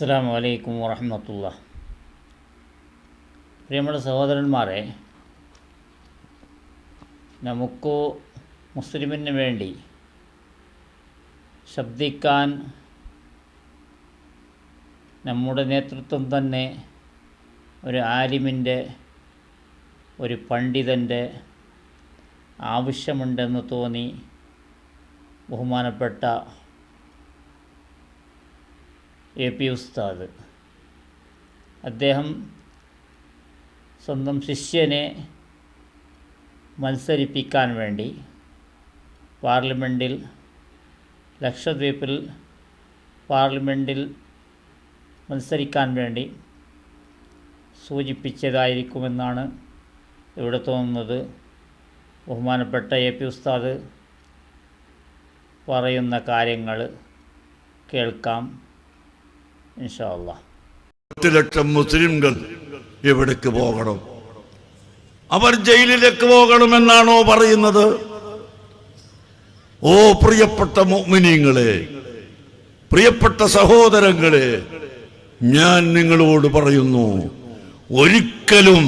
അസ്സാം വലൈക്കും വറഹമത്തുള്ള പ്രിയമുള്ള സഹോദരന്മാരെ നമുക്ക് മുസ്ലിമിന് വേണ്ടി ശബ്ദിക്കാൻ നമ്മുടെ നേതൃത്വം തന്നെ ഒരു ആലിമിന്റെ ഒരു പണ്ഡിതന്റെ ആവശ്യമുണ്ടെന്ന് തോന്നി ബഹുമാനപ്പെട്ട എ പി ഉസ്താദ്. അദ്ദേഹം സ്വന്തം ശിഷ്യനെ മത്സരിപ്പിക്കാൻ വേണ്ടി പാർലമെന്റിൽ ലക്ഷദ്വീപിൽ പാർലമെന്റിൽ മത്സരിക്കാൻ വേണ്ടി സൂചിപ്പിച്ചതായിരിക്കുമെന്നാണ് ഇവിടെ തോന്നുന്നത്. ബഹുമാനപ്പെട്ട എ പി ഉസ്താദ് പറയുന്ന കാര്യങ്ങൾ കേൾക്കാം. ഇൻഷാ ലക്ഷം മുസ്ലിംകൾ എവിടേക്ക് പോകണം. അവർ ജയിലിലേക്ക് പോകണമെന്നാണോ പറയുന്നത്? ഓ പ്രിയപ്പെട്ട മോമിനിയങ്ങളെ പ്രിയപ്പെട്ട സഹോദരങ്ങളെ ഞാൻ നിങ്ങളോട് പറയുന്നു ഒരിക്കലും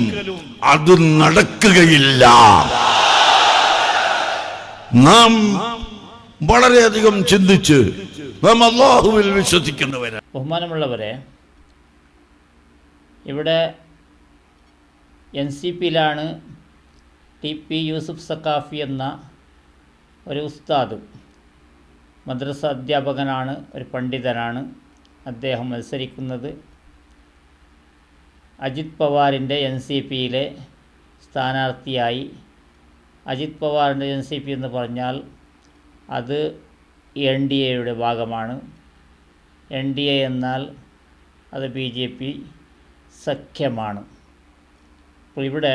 അത് നടക്കുകയില്ല. നാം വളരെയധികം ചിന്തിച്ച് നാം അള്ളാഹുവിൽ വിശ്വസിക്കുന്നവരാണ് ബഹുമാനമുള്ളവരെ ഇവിടെ എൻ സി പിയിലാണ് ടി പി യൂസുഫ് സക്കാഫി എന്ന ഒരു ഉസ്താദ്. മദ്രസ അധ്യാപകനാണ് ഒരു പണ്ഡിതനാണ്. അദ്ദേഹം മത്സരിക്കുന്നത് അജിത് പവാറിന്റെ എൻ സി പിയിലെ സ്ഥാനാർത്ഥിയായി. അജിത് പവാറിന്റെ എൻ സി പി എന്ന് പറഞ്ഞാൽ അത് എൻ ഡി എയുടെ ഭാഗമാണ്. എൻ ഡി എ എന്നാൽ അത് ബി ജെ പി സഖ്യമാണ്. അപ്പോൾ ഇവിടെ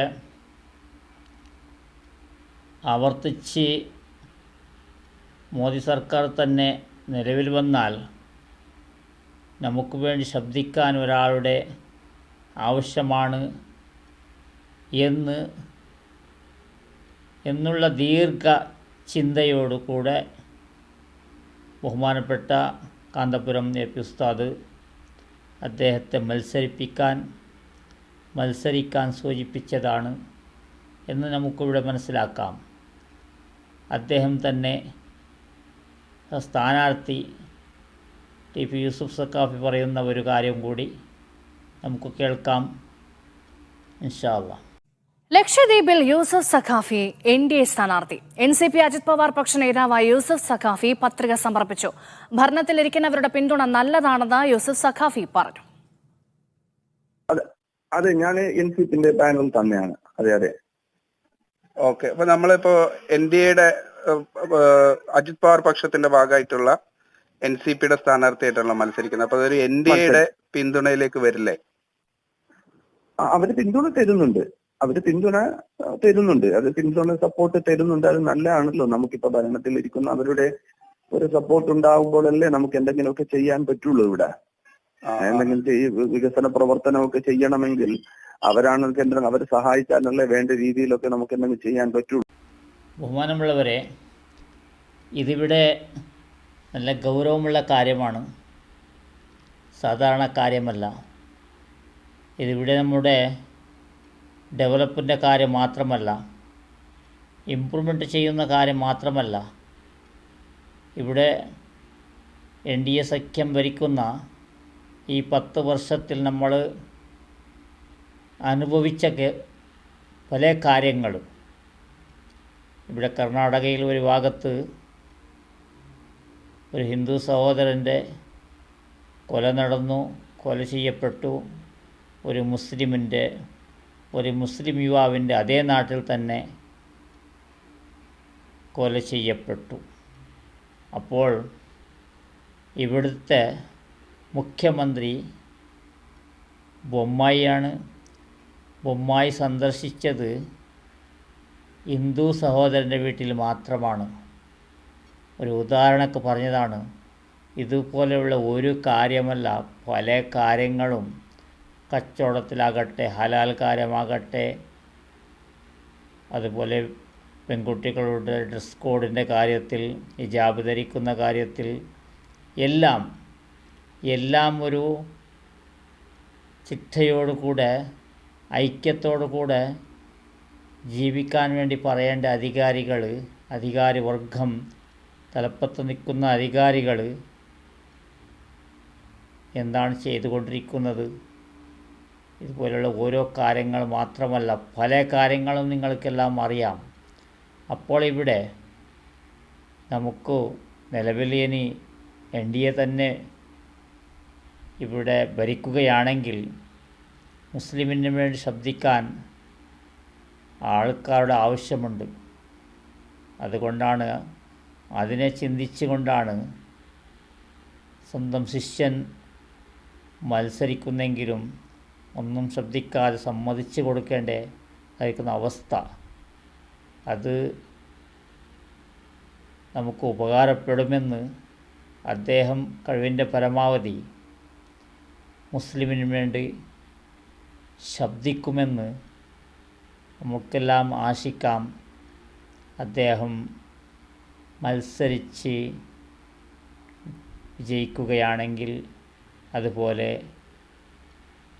ആവർത്തിച്ച് മോദി സർക്കാർ തന്നെ നിലവിൽ വന്നാൽ നമുക്ക് വേണ്ടി ശബ്ദിക്കാൻ ഒരാളുടെ ആവശ്യമാണ് എന്ന് എന്നുള്ള ദീർഘ ചിന്തയോടുകൂടെ ബഹുമാനപ്പെട്ട കാന്തപുരം എ പി ഉസ്താദ് അദ്ദേഹത്തെ മത്സരിപ്പിക്കാൻ മത്സരിക്കാൻ സൂചിപ്പിച്ചതാണ് എന്ന് നമുക്കിവിടെ മനസ്സിലാക്കാം. അദ്ദേഹം തന്നെ സ്ഥാനാർത്ഥി ടി പി യൂസുഫ് സക്കാഫി പറയുന്ന ഒരു കാര്യം കൂടി നമുക്ക് കേൾക്കാം. ഇൻഷാ അള്ളാഹ് ലക്ഷദ്വീപിൽ Yusuf Saqafi N D A സ്ഥാനാർത്ഥി. N C P Ajit Pawar പക്ഷ നേതാവായ യൂസഫ് സഖാഫി പത്രിക സമർപ്പിച്ചു. ഭരണത്തിലിരിക്കുന്നവരുടെ പിന്തുണ നല്ലതാണെന്ന് യൂസഫ് സഖാഫി പറഞ്ഞു. അതെ ഞാൻ എൻ സി പിന്റെ പാനൽ തന്നെയാണ്. അതെ അതെ. ഓക്കെ അപ്പൊ നമ്മളിപ്പോ എൻ ഡി എയുടെ അജിത് പവാർ പക്ഷത്തിന്റെ ഭാഗമായിട്ടുള്ള എൻ സി പിയുടെ സ്ഥാനാർത്ഥിയായിട്ടുള്ള മത്സരിക്കുന്നത്. അപ്പൊ അതൊരു എൻ ഡി എയുടെ പിന്തുണയിലേക്ക് വരില്ലേ? അവർ പിന്തുണ തരുന്നുണ്ട്. അവർ പിന്തുണ തരുന്നുണ്ട്. അത് പിന്തുണ സപ്പോർട്ട് തരുന്നുണ്ട്. അത് നല്ലതാണല്ലോ. നമുക്കിപ്പോ ഭരണത്തിൽ ഇരിക്കുന്ന അവരുടെ ഒരു സപ്പോർട്ട് ഉണ്ടാകുമ്പോഴല്ലേ നമുക്ക് എന്തെങ്കിലുമൊക്കെ ചെയ്യാൻ പറ്റുള്ളൂ ഇവിടെ. എന്തെങ്കിലും ചെയ്യ- വികസന പ്രവർത്തനമൊക്കെ ചെയ്യണമെങ്കിൽ അവരാണ് കേന്ദ്രം അവരെ സഹായിച്ചാലല്ലേ വേണ്ട രീതിയിലൊക്കെ നമുക്ക് എന്തെങ്കിലും ചെയ്യാൻ പറ്റുള്ളൂ. ബഹുമാനമുള്ളവരെ ഇതിവിടെ നല്ല ഗൗരവമുള്ള കാര്യമാണ്. സാധാരണ കാര്യമല്ല. ഇതിവിടെ നമ്മുടെ ഡെവലപ്പിന്റെ കാര്യം മാത്രമല്ല ഇമ്പ്രൂവ്മെന്റ് ചെയ്യുന്ന കാര്യം മാത്രമല്ല ഇവിടെ എൻ ഡി എ സഖ്യം ഭരിക്കുന്ന ഈ പത്ത് വർഷത്തിൽ നമ്മൾ അനുഭവിച്ച പല കാര്യങ്ങളും. ഇവിടെ കർണാടകയിൽ ഒരു ഭാഗത്ത് ഒരു ഹിന്ദു സഹോദരന്റെ കൊല നടന്നു കൊല ചെയ്യപ്പെട്ടു ഒരു മുസ്ലിമിന്റെ ഒരു മുസ്ലിം യുവാവിന്റെ അതേ നാട്ടിൽ തന്നെ കൊല ചെയ്യപ്പെട്ടു. അപ്പോൾ ഇവിടുത്തെ മുഖ്യമന്ത്രി ബൊമ്മായിയാണ്. ബൊമ്മായി സന്ദർശിച്ചത് ഹിന്ദു സഹോദരന്റെ വീട്ടിൽ മാത്രമാണ്. ഒരു ഉദാഹരണമൊക്കെ പറഞ്ഞതാണ്. ഇതുപോലെയുള്ള ഒരു കാര്യമല്ല പല കാര്യങ്ങളും കച്ചവടത്തിലാകട്ടെ ഹലാൽ കാര്യമാകട്ടെ അതുപോലെ പെൺകുട്ടികളുടെ ഡ്രസ് കോഡിന്റെ കാര്യത്തിൽ ഹിജാബ് ധരിക്കുന്ന കാര്യത്തിൽ എല്ലാം എല്ലാം ഒരു ചിട്ടയോടുകൂടെ ഐക്യത്തോടുകൂടെ ജീവിക്കാൻ വേണ്ടി പറയേണ്ട അധികാരികൾ അധികാരിവർഗം തലപ്പത്ത് നിൽക്കുന്ന അധികാരികൾ എന്താണ് ചെയ്തുകൊണ്ടിരിക്കുന്നത്? ഇതുപോലുള്ള ഓരോ കാര്യങ്ങൾ മാത്രമല്ല പല കാര്യങ്ങളും നിങ്ങൾക്കെല്ലാം അറിയാം. അപ്പോൾ ഇവിടെ നമുക്ക് നിലവിൽ ഇനി എൻ ഡി എ തന്നെ ഇവിടെ ഭരിക്കുകയാണെങ്കിൽ മുസ്ലിമിന് വേണ്ടി ശബ്ദിക്കാൻ ആൾക്കാരുടെ ആവശ്യമുണ്ട്. അതുകൊണ്ടാണ് അതിനെ ചിന്തിച്ചുകൊണ്ടാണ് സ്വന്തം ശിഷ്യൻ മത്സരിക്കുന്നെങ്കിലും ഒന്നും ശ്രദ്ധിക്കാതെ സമ്മതിച്ചു കൊടുക്കേണ്ടേ? ആയിരിക്കുന്ന അവസ്ഥ. അത് നമുക്ക് ഉപകാരപ്പെടുമെന്ന് അദ്ദേഹം കഴിവിന്റെ പരമാവധി മുസ്ലിമിന് വേണ്ടി ശബ്ദിക്കുമെന്ന് നമുക്കെല്ലാം ആശിക്കാം. അദ്ദേഹം മത്സരിച്ച് വിജയിക്കുകയാണെങ്കിൽ അതുപോലെ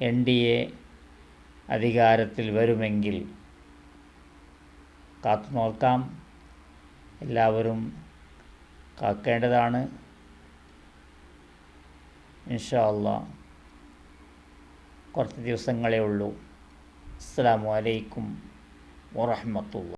എൻ ഡി എ അധികാരത്തിൽ വരുമെങ്കിൽ കാത്തു നോക്കാം. എല്ലാവരും കാക്കേണ്ടതാണ്. ഇൻഷാ അള്ളാ കുറച്ച് ദിവസങ്ങളേ ഉള്ളൂ. അസ്സാം വലൈക്കും വറഹമത്തുള്ള